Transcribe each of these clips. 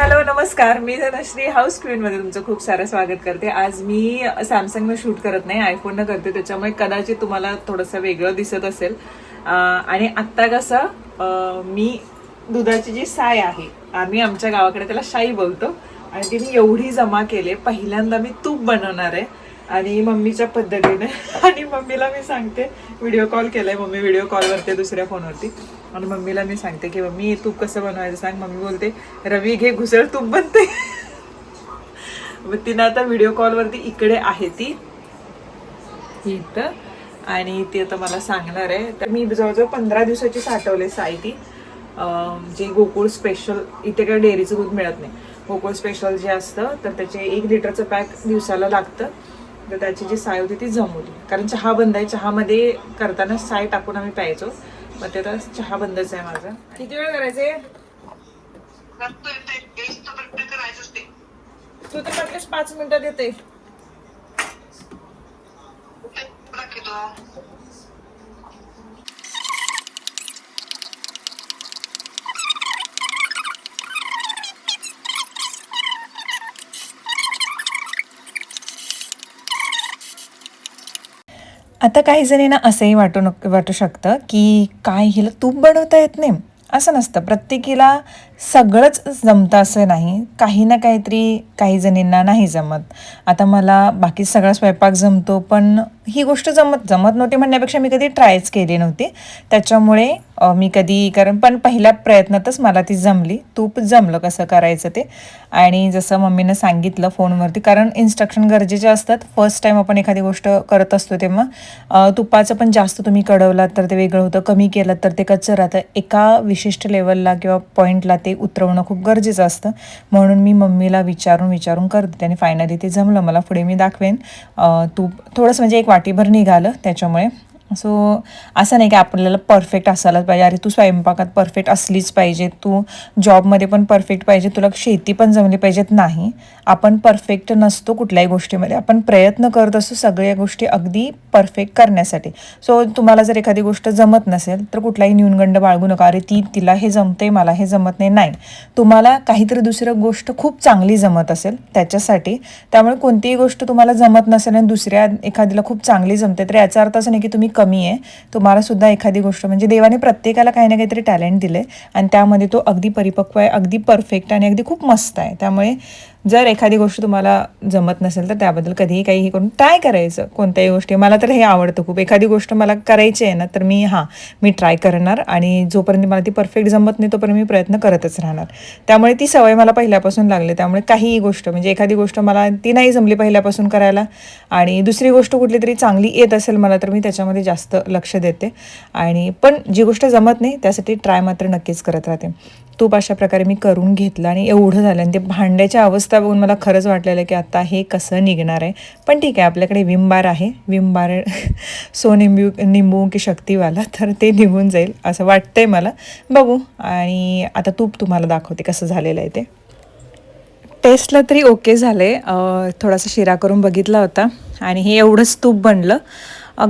Hello नमस्कार मी Dhanashree house मध्ये तुमचं खूप सारं स्वागत करते आज मी सॅमसंगनं शूट करत नाही आयफोननं करते त्याच्यामुळे कदाचित तुम्हाला थोडंसं वेगळं दिसत असेल आणि आत्ता कसं मी दुधाची जी साय आहे आम्ही आमच्या गावाकडे त्याला शाई बोलतो आणि तिने एवढी जमा केली पहिल्यांदा मी तूप बनवणार आहे आणि मम्मीच्या पद्धतीने आणि मम्मीला मी सांगते व्हिडिओ कॉल केलाय मम्मी व्हिडिओ कॉलवरती दुसऱ्या फोनवरती आणि मम्मीला मी सांगते की मम्मी तूप कसं बनवायचं सांग मम्मी बोलते रवी घे घुसळ तूप बनते मग तिनं आता व्हिडिओ कॉलवरती इकडे आहे ती इथं आणि ती आता मला सांगणार आहे तर मी जवळजवळ पंधरा दिवसाची साठवले साय ती जे गोकुळ स्पेशल इथे काय डेअरीचं दूध मिळत नाही गोकुळ स्पेशल जे असतं तर त्याचे एक लिटरचं पॅक दिवसाला लागतं तर त्याची जी साय होती ती जमवली कारण चहा बंद आहे चहामध्ये करताना साय टाकून आम्ही प्यायचो मग ते तर चहा बंदच आहे माझा किती वेळ करायचे तू तर म्हटलेस पाच मिनिटात येते आता काही जणींना असंही वाटू नक वाटू शकतं की काय हिला तूप बनवता येत नाही असं नसतं प्रत्येकीला सगळंच जमतं असं नाही काही ना काहीतरी काही जणींना नाही जमत आता मला बाकी सगळा स्वयंपाक जमतो पण ही गोष्ट जमत जमत नव्हती म्हणण्यापेक्षा मी कधी ट्रायच केली नव्हती त्याच्यामुळे मी कधी कारण पण पहिल्या प्रयत्नातच मला ती जमली तूप जमलं कसं करायचं ते आणि जसं मम्मीनं सांगितलं फोनवरती कारण इन्स्ट्रक्शन गरजेचे असतात फर्स्ट टाईम आपण एखादी गोष्ट करत असतो तेव्हा तुपाचं पण जास्त तुम्ही कडवलात तर ते वेगळं होतं कमी केलं तर ते कच्चं राहतं एका विशिष्ट लेवलला किंवा पॉईंटला ते ते उतरवणं खूप गरजेचं असतं म्हणून मी मम्मीला विचारून विचारून करते आणि फायनली ते जमलं मला पुढे मी दाखवेन तू थोडंसं म्हणजे एक वाटीभर निघालं त्याच्यामुळे सो असं नाही की आपल्याला परफेक्ट असायलाच पाहिजे अरे तू स्वयंपाकात परफेक्ट असलीच पाहिजे तू जॉबमध्ये पण परफेक्ट पाहिजे तुला शेती पण जमली पाहिजेत नाही आपण परफेक्ट नसतो कुठल्याही गोष्टीमध्ये आपण प्रयत्न करत असतो सगळ्या गोष्टी अगदी परफेक्ट करण्यासाठी सो तुम्हाला जर एखादी गोष्ट जमत नसेल तर कुठलाही न्यूनगंड बाळगू नका अरे ती तिला हे जमते मला हे जमत नाही नाही तुम्हाला काहीतरी दुसरं गोष्ट खूप चांगली जमत असेल त्याच्यासाठी त्यामुळे कोणतीही गोष्ट तुम्हाला जमत नसेल आणि दुसऱ्या एखादीला खूप चांगली जमते तर याचा अर्थ असं नाही की तुम्ही कमी आहे सुद्धा एखादी गोष्ट म्हणजे देवाने प्रत्येकाला काही ना काहीतरी टॅलेंट दिले आणि त्यामध्ये तो अगदी परिपक्व आहे अगदी परफेक्ट आणि अगदी खूप मस्त आहे त्यामुळे जर एखादी गोष्ट तुम्हाला जमत नसेल तर त्याबद्दल कधीही काहीही करून ट्राय करायचं कोणत्याही गोष्टी मला तर हे आवडतं खूप एखादी गोष्ट मला करायची आहे ना तर मी हां मी ट्राय करणार आणि जोपर्यंत मला ती परफेक्ट जमत नाही तोपर्यंत मी प्रयत्न करतच राहणार त्यामुळे ती सवय मला पहिल्यापासून लागली त्यामुळे काहीही गोष्ट म्हणजे एखादी गोष्ट मला ती नाही जमली पहिल्यापासून करायला आणि दुसरी गोष्ट कुठली तरी चांगली येत असेल मला तर मी त्याच्यामध्ये जास्त लक्ष देते आणि पण जी गोष्ट जमत नाही त्यासाठी ट्राय मात्र नक्कीच करत राहते तूप अशा प्रकारे मी करून घेतलं आणि एवढं झालं आणि ते भांड्याच्या अवस्था बघून मला खरंच वाटलेलं की आता हे कसं निघणार आहे पण ठीक आहे आपल्याकडे विंबार आहे विंबार बार सो निंबू निंबू की शक्तीवाला तर ते निघून जाईल असं वाटतंय मला बघू आणि आता तूप तुम्हाला दाखवते कसं झालेलं आहे ते टेस्टला तरी ओके झालं आहे थोडासा शिरा करून बघितला होता आणि हे एवढंच तूप बनलं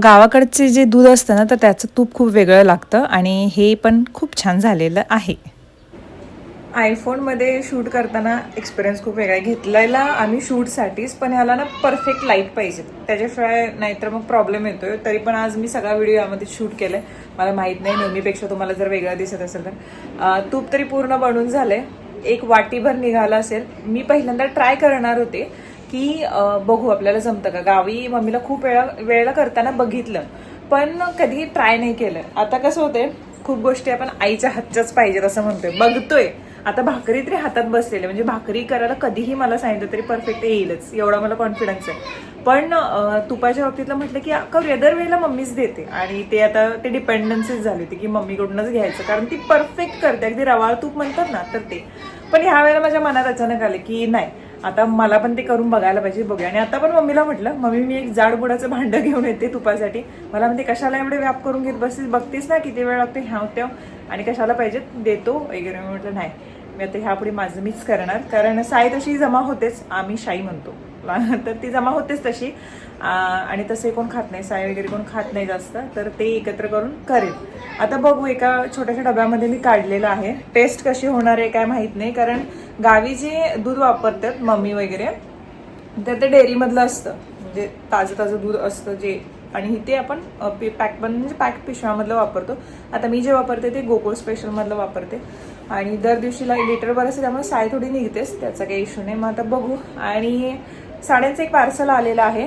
गावाकडचे जे दूध असतं ना तर त्याचं तूप खूप वेगळं लागतं आणि हे पण खूप छान झालेलं आहे आयफोनमध्ये शूट करताना एक्सपिरियन्स खूप वेगळा आहे घेतलेला आम्ही शूटसाठीच पण ह्याला ना परफेक्ट लाईट पाहिजे त्याच्याशिवाय नाहीतर मग प्रॉब्लेम येतोय तरी पण आज मी सगळा व्हिडिओ यामध्ये शूट केला आहे मला माहीत नाही नेहमीपेक्षा तुम्हाला जर वेगळा दिसत असेल तर तूप तरी पूर्ण बनून झालं आहे एक वाटीभर निघाला असेल मी पहिल्यांदा ट्राय करणार होते की बघू आपल्याला जमतं का गावी मम्मीला खूप वेळा वेळेला करताना बघितलं पण कधी ट्राय नाही केलं आता कसं होतंय खूप गोष्टी आपण आईच्या हातच्याच पाहिजेत असं म्हणतोय बघतोय आता भाकरी तरी हातात बसलेले म्हणजे भाकरी करायला कधीही मला सांगितलं तरी परफेक्ट येईलच एवढा मला कॉन्फिडन्स आहे पण तुपाच्या बाबतीतलं म्हटलं की वेदर वेळेला मम्मीच देते आणि ते आता ते डिपेंडन्सीच झाले होते की मम्मीकडूनच घ्यायचं कारण ती परफेक्ट करते अगदी रवाळ तूप म्हणतात ना तर ते पण ह्या वेळेला माझ्या मनात अचानक आलं की नाही आता मला पण ते करून बघायला पाहिजे बघूया आणि आता पण मम्मीला म्हटलं मम्मी मी एक जाडबुडाचं भांडं घेऊन येते तुपासाठी मला म्हणते कशाला एवढे व्याप करून घेत बसतीस बघतीस ना किती वेळ लागते ह्या होत्या आणि कशाला पाहिजे देतो वगैरे मी म्हटलं नाही मी आता पुढे माझं मीच करणार कारण साय तशी जमा होतेच आम्ही शाई म्हणतो तर ती जमा होतेच तशी आणि तसे कोण खात नाही साय वगैरे कोण खात नाही जास्त तर ते एकत्र करून करेल आता बघू एका छोट्याशा डब्यामध्ये मी काढलेलं आहे टेस्ट कशी होणार आहे काय माहीत नाही कारण गावी जे दूध वापरतात मम्मी वगैरे तर ते डेअरीमधलं असतं म्हणजे ताजं ताजं दूध असतं जे आणि इथे आपण पॅक पण म्हणजे पॅक पिशव्यामधलं वापरतो आता मी जे वापरते ते गोकुळ स्पेशलमधलं वापरते आणि दर दिवशीला भर असते त्यामुळे साय थोडी निघतेच त्याचा काही इश्यू नाही मग आता बघू आणि साड्यांचं एक पार्सल आलेलं आहे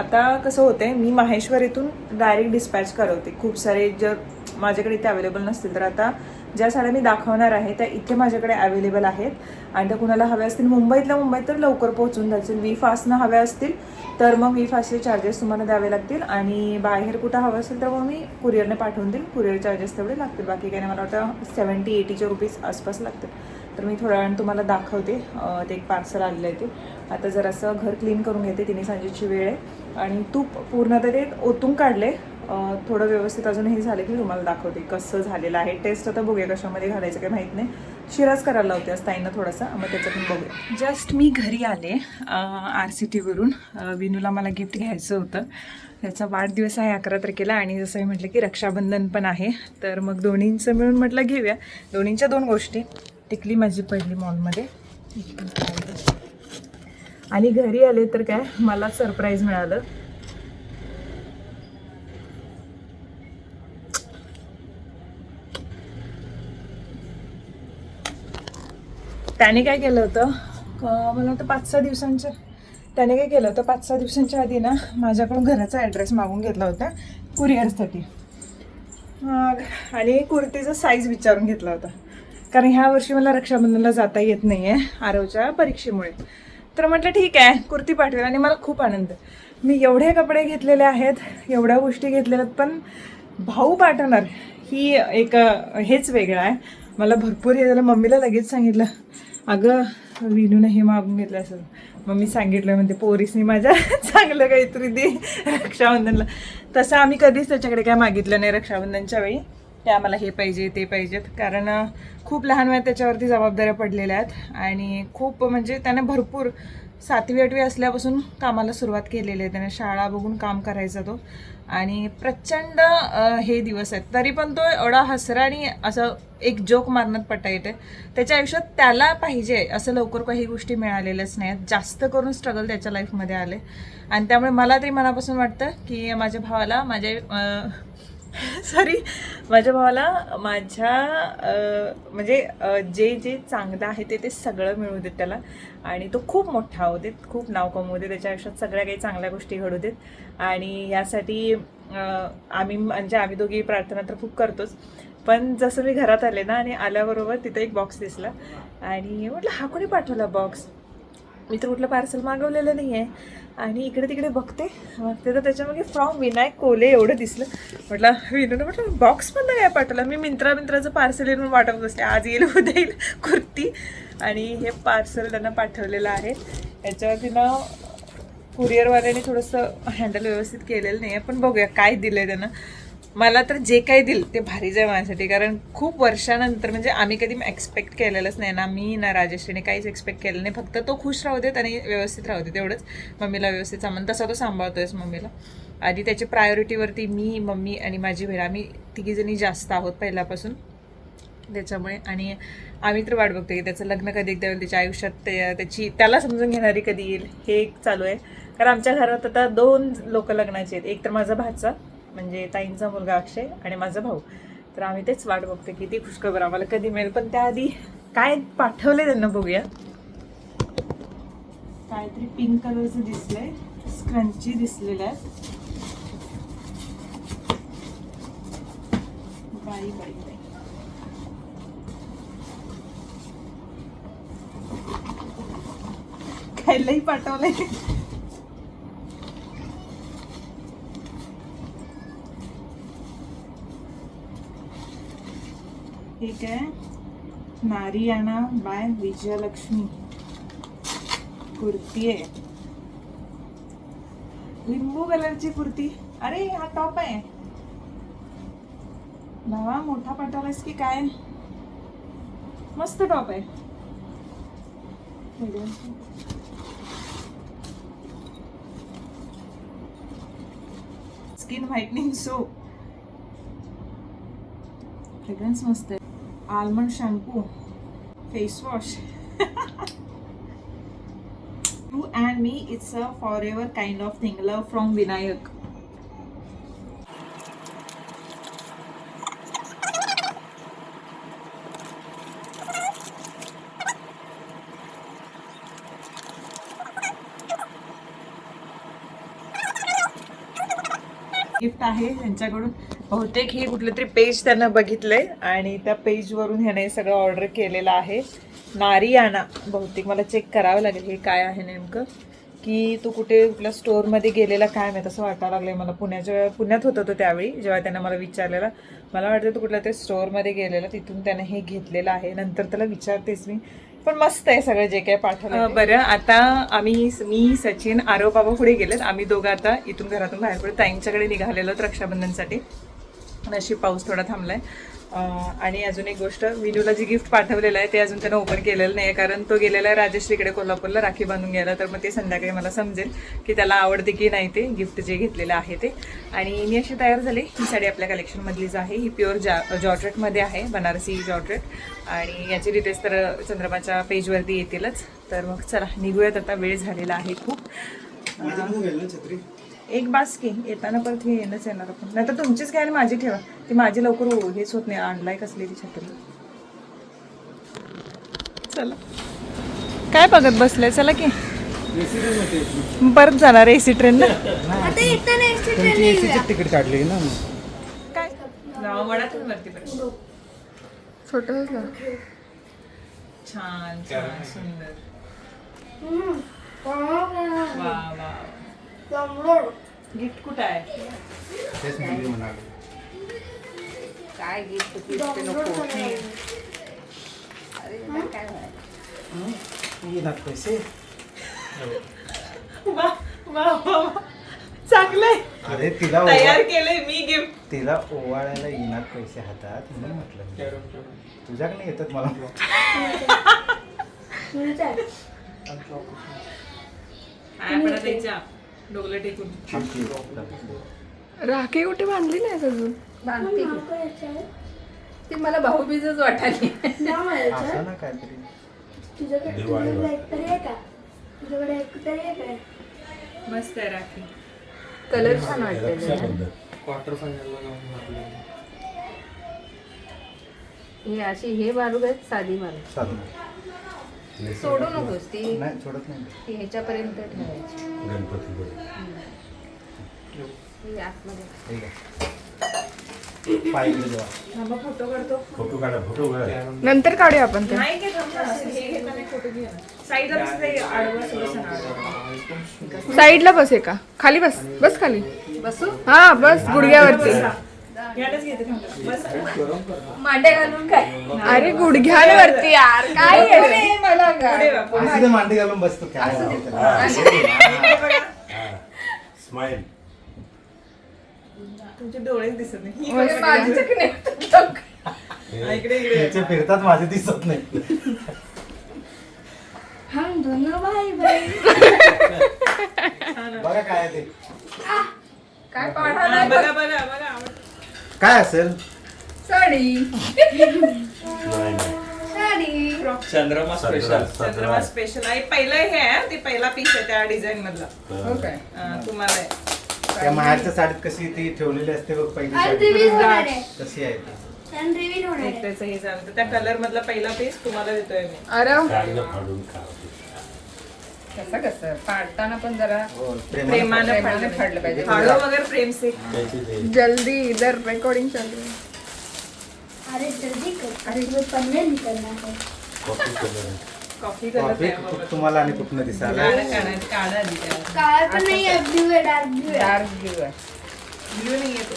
आता कसं होतंय मी माहेश्वर इथून डायरेक्ट डिस्पॅच करवते खूप सारे जर माझ्याकडे इथे अवेलेबल नसतील तर आता ज्या साड्या मी दाखवणार आहे त्या इथे माझ्याकडे अवेलेबल आहेत आणि त्या कुणाला हव्या असतील मुंबईतल्या मुंबईत तर लवकर पोहोचून जातील वी फास्टनं हव्या असतील तर मग वी फास्टचे चार्जेस तुम्हाला द्यावे लागतील आणि बाहेर कुठं हवं असेल तर मग मी कुरिअरने पाठवून देईल कुरिअर चार्जेस तेवढे लागतील बाकी काही मला वाटतं सेवन्टी एटीच्या रुपीज आसपास लागतील तर मी थोड्या वेळानं तुम्हाला दाखवते ते एक पार्सल आलेलं आहे ते आता जरासं घर क्लीन करून घेते तिने सांजेची वेळ आहे आणि तूप पूर्ण ते ओतून काढले थोडं व्यवस्थित अजून हे झालं की तुम्हाला दाखवते कसं झालेलं आहे टेस्ट आता बघूया कशामध्ये घालायचं काही माहीत नाही शिराज करायला लावते आज ताईंना थोडासा मग त्याच्यातून बघूया जस्ट मी घरी आले आर सी टीवरून विनूला मला गिफ्ट घ्यायचं होतं त्याचा वाढदिवस आहे अकरा तारखेला आणि जसं मी म्हटलं की रक्षाबंधन पण आहे तर मग दोन्हींचं मिळून म्हटलं घेऊया दोन्हींच्या दोन गोष्टी टिकली माझी पहिली मॉलमध्ये आणि घरी आले तर काय मला सरप्राईज मिळालं त्याने काय केलं होतं मला वाटतं पाच सहा दिवसांच्या त्याने काय केलं होतं पाच सहा दिवसांच्या आधी ना माझ्याकडून घराचा ॲड्रेस मागून घेतला होता कुरिअरसाठी आणि कुर्तीचा साईज विचारून घेतला होता कारण ह्या वर्षी मला रक्षाबंधनला जाता येत नाही आहे आरवच्या परीक्षेमुळे तर म्हटलं ठीक आहे कुर्ती पाठवेल आणि मला खूप आनंद मी एवढे कपडे घेतलेले आहेत एवढ्या गोष्टी घेतलेल्या आहेत पण भाऊ पाठवणार ही एक हेच वेगळं आहे मला भरपूर हे झालं मम्मीला लगेच सांगितलं अगं विनूनं हे मागून घेतलं असं मम्मी सांगितलं म्हणते पोरीसनी माझ्या चांगलं काहीतरी दे रक्षाबंधनला तसं आम्ही कधीच त्याच्याकडे काय मागितलं नाही रक्षाबंधनच्या वेळी ते आम्हाला हे पाहिजे ते पाहिजेत कारण खूप लहान वयात त्याच्यावरती जबाबदाऱ्या पडलेल्या आहेत आणि खूप म्हणजे त्यांना भरपूर सातवी आठवी असल्यापासून कामाला सुरुवात केलेली आहे त्याने शाळा बघून काम करायचा तो आणि प्रचंड हे दिवस आहेत तरी पण तो एवढा आणि असं एक जोक मारण्यात पटा येते त्याच्या आयुष्यात त्याला पाहिजे असं लवकर काही गोष्टी मिळालेल्याच नाहीत जास्त करून स्ट्रगल त्याच्या लाईफमध्ये आले आणि त्यामुळे मला तरी मनापासून वाटतं की माझ्या भावाला माझ्या सॉरी माझ्या भावाला माझ्या म्हणजे जे जे चांगलं आहे ते ते सगळं मिळू देत त्याला आणि तो खूप मोठा होते खूप नाव कमवू दे त्याच्या आयुष्यात सगळ्या काही चांगल्या गोष्टी घडू देत आणि यासाठी आम्ही म्हणजे आम्ही दोघी प्रार्थना तर खूप करतोच पण जसं मी घरात आले ना आणि आल्याबरोबर तिथं एक बॉक्स दिसला आणि म्हटलं हा कोणी पाठवला बॉक्स मी तर कुठलं पार्सल मागवलेलं नाही आहे आणि इकडे तिकडे बघते बघते तर त्याच्यामध्ये फ्रॉम विनायक कोले एवढं दिसलं म्हटलं विनूनं म्हटलं नाही काय पाठवलं मी मिंत्रा मिंत्राचं पार्सल येऊन वाटत असते आज येईल उद्या येईल कुर्ती आणि हे पार्सल त्यांना पाठवलेलं आहे याच्यावरती ना कुरिअरवाल्याने थोडंसं हँडल व्यवस्थित केलेलं नाही आहे पण बघूया काय दिलं आहे त्यांना मला तर जे काही दिल ते भारीच आहे माझ्यासाठी कारण खूप वर्षानंतर म्हणजे आम्ही कधी एक्सपेक्ट केलेलंच नाही ना मी ना राजेश्रीने काहीच एक्सपेक्ट केलं नाही फक्त तो खुश राहू देत आणि व्यवस्थित राहू तेवढंच एवढंच मम्मीला व्यवस्थित सांभाळ तसा तो सांभाळतोयस मम्मीला आधी त्याची प्रायोरिटीवरती मी मम्मी आणि माझी बहीण आम्ही तिघीजणी जास्त आहोत पहिल्यापासून त्याच्यामुळे आणि आम्ही तर वाट बघतो की त्याचं लग्न कधी एकदा येईल त्याच्या आयुष्यात त्याची त्याला समजून घेणारी कधी येईल हे एक चालू आहे कारण आमच्या घरात आता दोन लोक लग्नाचे आहेत एक तर माझा भाचा म्हणजे ताईंचा मुलगा अक्षय आणि माझा भाऊ तर आम्ही तेच वाट बघतो की ती खुशखबर आम्हाला कधी मिळेल पण त्याआधी काय पाठवले त्यांना बघूया काहीतरी पिंक कलरचं दिसले स्क्रंची दिसलेलं आहे बाई बाई खायलाही पाठवलंय ठीक मारियाना बाय विजयालक्ष्मी कुर्ती आहे लिंबू कलरची कुर्ती अरे हा टॉप आहे भावा मोठा पटालास की काय मस्त टॉप आहे स्किन व्हाइटनिंग सो फ्रेग्रन्स मस्त आहे Almond shampoo, face wash. You and Me, it's a forever kind of thing. Love from Vinayak. आहे ह्यांच्याकडून बहुतेक हे कुठलं तरी पेज त्यांना बघितलंय आणि त्या पेजवरून ह्याने सगळं ऑर्डर केलेलं आहे नारियाना बहुतेक मला चेक करावं लागेल हे काय आहे नेमकं की तो कुठे कुठल्या स्टोअरमध्ये गेलेला काय माहीत असं वाटायला लागलं मला पुण्याच्या पुण्यात होतं तो त्यावेळी जेव्हा त्यांना मला विचारलेला मला वाटतं तो कुठल्या तरी स्टोअरमध्ये गेलेला तिथून त्यानं हे घेतलेलं आहे नंतर त्याला विचारतेस मी पण मस्त आहे सगळं जे काही पाठवलं बरं आता आम्ही मी सचिन आरव बाबा पुढे गेलेत आम्ही दोघं आता इथून घरातून बाहेर पडतो ताईंच्याकडे निघालेलो रक्षाबंधनसाठी अशी पाऊस थोडा थांबलाय आणि अजून एक गोष्ट विनूला जी गिफ्ट पाठवलेलं आहे ते अजून त्यांना ओपन केलेलं नाही आहे कारण तो गेलेला आहे राजेश्रीकडे कोल्हापूरला राखी बांधून गेला तर मग ते संध्याकाळी मला समजेल की त्याला आवडते की नाही ते गिफ्ट जे घेतलेलं आहे ते आणि मी अशी तयार झाले ही साडी आपल्या कलेक्शनमधलीच आहे ही प्युअर जॉ जॉर्ट्रेटमध्ये आहे बनारसी जॉर्जेट आणि याचे डिटेल्स तर चंद्रमाच्या पेजवरती येतीलच तर मग चला निघूयात आता वेळ झालेला आहे खूप म्हणजे एक बास्की येताना परत हे येणंच येणार आपण नाही तर तुमचीच घ्या आणि माझी ठेवा ती माझी लवकर हो, हेच होत नाही आणलाय कसली ती छत्री चला काय बघत बसलंय चला की परत जाणार एसी ट्रेन ना तिकीट काढली ना काय वडातून वरती छोटा होता छान छान सुंदर वा हम्म, वा गिफ्ट कुठं आहे काय गिफ्ट गिफ्ट नको अरे हम्म, ये मी दाखवायचे वा वा वा चांगलंय अरे तिला तयार केले मी गिफ्ट तिला ओवाळायला येणार पैसे हातात म्हणून म्हटलं तुझ्याकडे येतात मला राखी कुठे बांधली नाही अजून ती मला भाऊबीजच वाटायली असं ना तुझ्याकडे मस्त आहे राखी कलर छान वाटते हे अशी हे बारू आहेत साधी सोडू नकोस ती सोडत नाही ह्याच्यापर्यंत ठेवायची गणपती फोटो काढतो फोटो काढा फोटो नंतर काढूया आपण ते साईडला बस आहे का खाली बस बस खाली बसू हा बस गुडघ्यावरती मांडे घालून काय अरे गुडघ्यावरती यार काय आहे? मला काय असं मांडी घालून बसतो स्माईल तुमचे डोळे दिसत नाही ही माझी चकणी इकडे इकडे फिरतात माझे दिसत नाही हम दोनों भाई भाई बघा काय ते काय पाहणार बघा बघा बघा आवडतं. काय असेल साडी साडी चंद्रमा स्पेशल चंद्रमा स्पेशल आहे पहिलं हे आहे ते पहिला पीस आहे त्या डिझाईन मधला हो काय तुम्हाला त्या महारच्या साडीत कशी ती ठेवलेली असते बघ पहिली कशी आहे एक त्याचं हे झालं तर त्या कलर मधला पहिला पीस तुम्हाला देतोय मी अरे फाडून कसं कसं फाडताना पण जरा प्रेमाने हो, प्रेमाने फाडलं पाहिजे फाडो वगैरे प्रेम से जल्दी इधर रेकॉर्डिंग चालू अरे जल्दी कर अरे तुम्हें पन्ने निकलना है कॉफी कलर कॉफी कुठं- तुम्हाला आणि कुठनं दिसायला काढा काढा काढा काला तो नहीं है डार्क ब्लू है डार्क ब्लू आहे ब्ल्यू नाहीये तो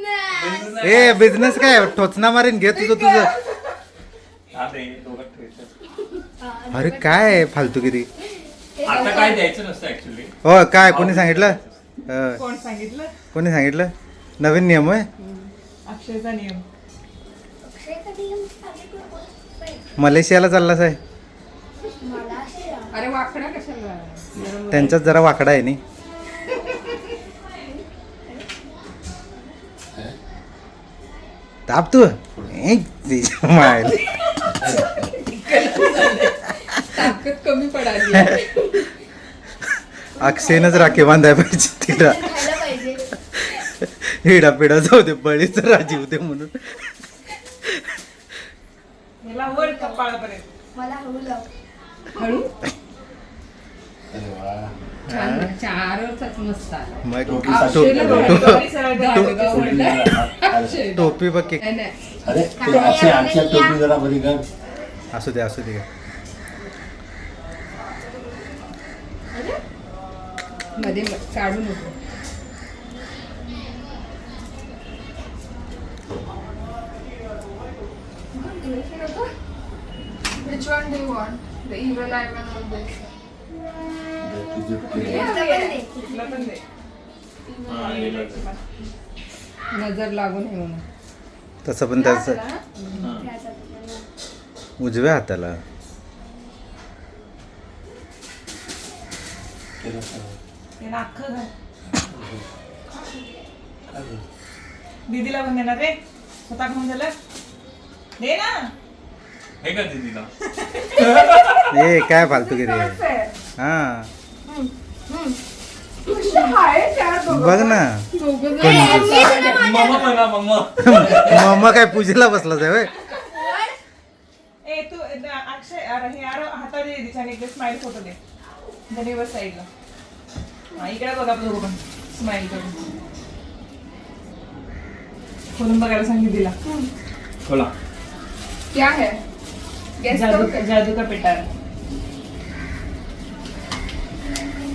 ए बिझनेस काय ठोचना मारीन घे तुझं तुझं अरे काय फालतू किती आता काय द्यायचं हो काय कोणी सांगितलं कोण सांगितलं कोणी सांगितलं नवीन नियम आहे अक्षयचा नियम मलेशियाला चाललास आहे त्यांच्यात जरा वाकडा आहे नाही तापतो ताकद कमी पडाली अक्षयनच बांधाय पाहिजे तिला पिडा जाऊ दे बळीच राजी होते म्हणून मला हळू हळू टोपी असू दे असू दे मध्ये नको Which one do you want? The evil eye नजर लागून नये तसं पण त्याच उजव्या हाताला दीदीला पण देणार रे स्वतः घेऊन झालं दे ना हे का दीदीला ए काय फालतू किती हा बघ ना काय पूजेला बसला जाय होय अक्षय यार फोटो दे इकडे बघा आपलं स्माईल करून बघायला सांगितलेला क्या जादू का पेटार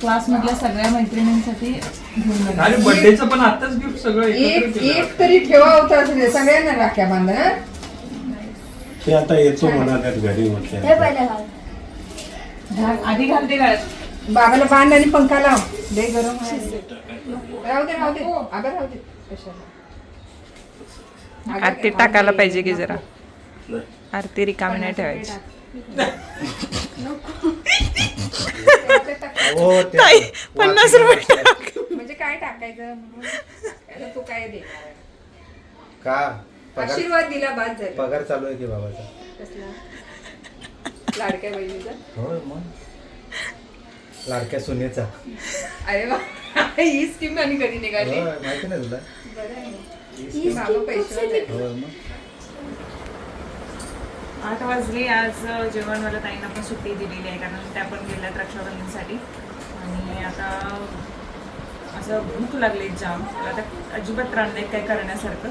क्लास मधल्या सगळ्या मैत्रिणींसाठी घेऊन अरे बर्थडेचं पण आताच गिफ्ट सगळं एक एकत्र एक तरी ठेवा होता सगळ्यांना राख्या बांधा ते आता येतो म्हणाल्यात घरी हे पहिले घाल आधी घालते गळ्यात बाबाला बांध आणि पंखा लाव दे गरम आहे राहू दे राहू दे अगं राहू दे आरती टाकायला पाहिजे की जरा आरती रिकामी नाही ठेवायची हो ताई, पन्नास रुपये म्हणजे काय टाकायचं म्हणून तू काय दे का आशीर्वाद दिला बाद झाला पगार चालू आहे की बाबाचा लाडक्या बहिणीचा हो मग लाडक्या सुनेचा अरे वा ही स्कीम आणि कधी निघाली माहिती नाही तुला ही पैसे मग आठ वाजले आज जेवण मला ताईंना पण सुट्टी दिलेली आहे कारण त्या पण गेल्यात रक्षाबंधनसाठी आणि आता असं भूक लागली जाम आता अजिबात अजिबात नाही काय करण्यासारखं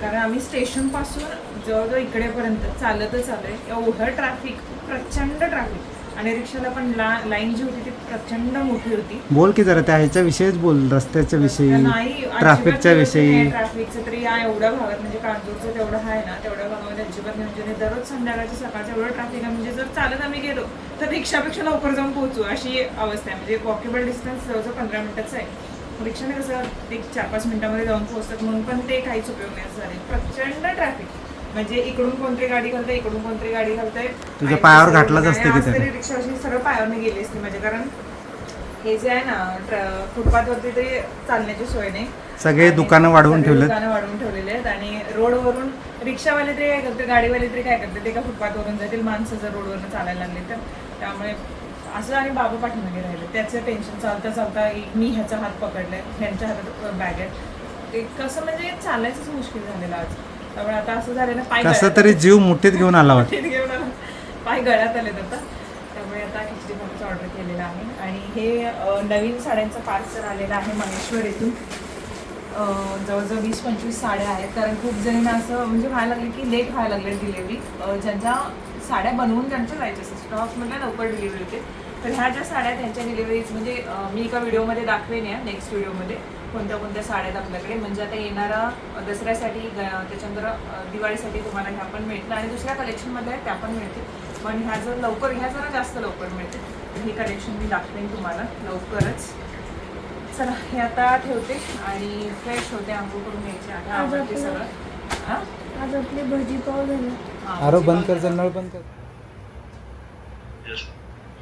कारण आम्ही स्टेशनपासून जवळजवळ इकडेपर्यंत चालतच आलो आहे एवढं ट्रॅफिक प्रचंड ट्रॅफिक आणि रिक्षाला पण लाईन जी होती ती प्रचंड मोठी होती बोल की जरा त्या ह्याच्या विषयीच बोल रस्त्याच्या विषयी नाही ट्रॅफिकच्या विषयी ट्रॅफिकचं तरी या एवढ्या भागात म्हणजे कांजूरचं तेवढं आहे ना तेवढ्या भागामध्ये अजिबात म्हणजे दररोज संध्याकाळच्या सकाळच्या एवढं ट्रॅफिक आहे म्हणजे जर चालत आम्ही गेलो तर रिक्षापेक्षा लवकर जाऊन पोहोचू अशी अवस्था आहे म्हणजे वॉकेबल डिस्टन्स जवळजवळ पंधरा मिनिटाचं आहे रिक्षाने कसं एक चार पाच मिनिटामध्ये जाऊन पोहोचतात म्हणून पण ते काहीच उपयोग नाही झाले प्रचंड ट्रॅफिक म्हणजे इकडून कोणती गाडी घालते इकडून कोणती गाडी घालते तुझ्या पायावर घातलाच म्हणजे असते की तरी रिक्षा गेली असते म्हणजे कारण हे जे आहे ना फुटपाथ वरती ते चालण्याची सोय नाही सगळे दुकानं वाढवून ठेवले दुकानं वाढवून ठेवलेले आहेत आणि रोडवरून रिक्षावाले तरी काय करते गाडीवाले तरी काय करते ते का फुटपाथ वरून जातील माणसं जर वरून चालायला लागले तर त्यामुळे असं आणि बाबा पाठीमागे राहिले त्याचं टेन्शन चालता चालता मी ह्याचा हात पकडलाय ह्यांच्या हातात बॅग आहे कसं म्हणजे चालायचंच मुश्किल झालेलं आज त्यामुळे आता असं झालं ना पाय कसं तरी जीव मुठीत घेऊन आला वाटत घेऊन आला पाय गळ्यात आले आता त्यामुळे आता खिचडी भाकरीचं ऑर्डर केलेला आहे आणि हे नवीन साड्यांचं पार्सल आलेलं आहे महेश्वर येथून जवळजवळ वीस पंचवीस साड्या आहेत कारण खूप जण असं म्हणजे व्हायला लागले की लेट व्हायला लागले डिलेवरी ज्यांच्या साड्या बनवून त्यांच्या जायच्या स्टॉक मध्ये लवकर डिलिव्हरी होते तर ह्या ज्या साड्या त्यांच्या डिलिव्हरीज म्हणजे मी एका व्हिडिओमध्ये दाखवेन या नेक्स्ट व्हिडिओमध्ये कोणत्या कोणत्या साड्यात आपल्याकडे म्हणजे आता येणारा दसऱ्यासाठी त्याच्यानंतर दिवाळीसाठी तुम्हाला ह्या पण मिळतील आणि दुसऱ्या कलेक्शनमध्ये त्या पण मिळतील पण ह्या जर लवकर ह्या जरा जास्त लवकर मिळतील हे कलेक्शन मी दाखवेन तुम्हाला लवकरच चला हे आता ठेवते आणि फ्रेश होते आंघोळ करून घ्यायचे आता आवडते सगळं आज आपले भजी पाव झाले बंद कर जनरल बंद कर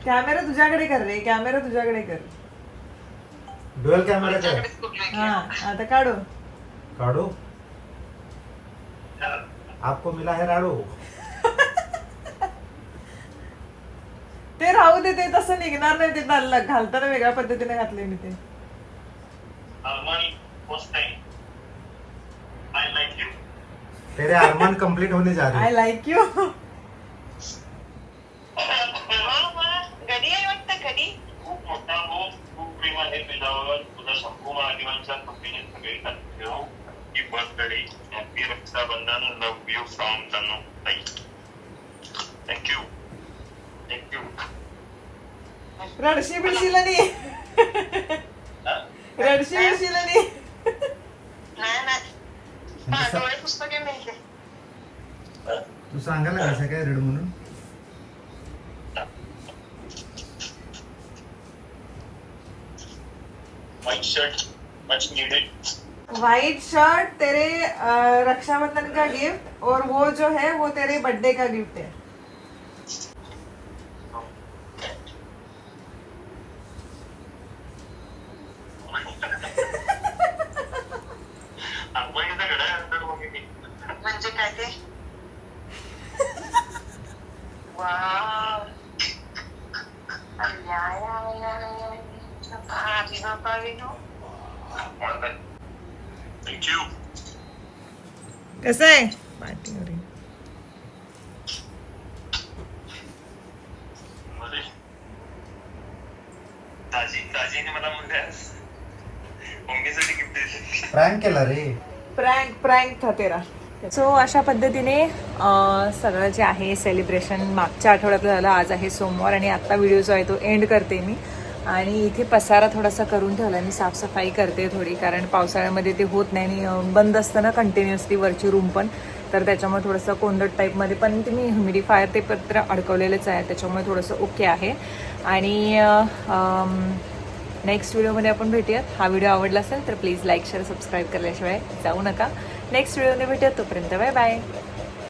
कॅमेरा तुझ्याकडे कर रे कॅमेरा तुझ्याकडे कर डुअल कॅमेरा हा आता काढू काढू आपको मिला है राडू ते राहू दे ते तसं निघणार नाही ते घाल- घालताना वेगळ्या पद्धतीने घातले मी ते तेरे अरमान कंप्लीट होने जा रहे आय लाईक यू त्याच्यावर तुझा शंभू महादेवांच्या कृपेने सगळे ठेव की birthday happy Rakshabandhan love you from Tanu ताई थँक्यू थँक्यू रडशी बिडशीला नाही रडशी बिडशीला नाही तू सांगायला कसं काय रड म्हणून white shirt much needed white तेरे रक्षाबंधन का गिफ्ट और वो जो है वो तेरे बर्थडे का गिफ्ट है रे सो अशा पद्धतीने सगळं जे आहे सेलिब्रेशन मागच्या आठवड्यात झालं आज आहे सोमवार आणि आता व्हिडिओ जो आहे तो एंड करते मी आणि इथे पसारा थोडासा करून ठेवला मी साफसफाई करते थोडी कारण पावसाळ्यामध्ये ते होत नाही आणि बंद असतं ना कंटिन्युअसली वरची रूम पण तर त्याच्यामुळे थोडंसं कोंदट टाईपमध्ये पण ते मी ह्युमिडिफायर ते पत्र अडकवलेलंच आहे त्याच्यामुळे थोडंसं ओके आहे आणि नेक्स्ट व्हिडिओमध्ये आपण भेटूयात हा व्हिडिओ आवडला असेल तर प्लीज लाईक शेअर सबस्क्राईब केल्याशिवाय जाऊ नका नेक्स्ट व्हिडिओमध्ये भेटूयात तोपर्यंत बाय बाय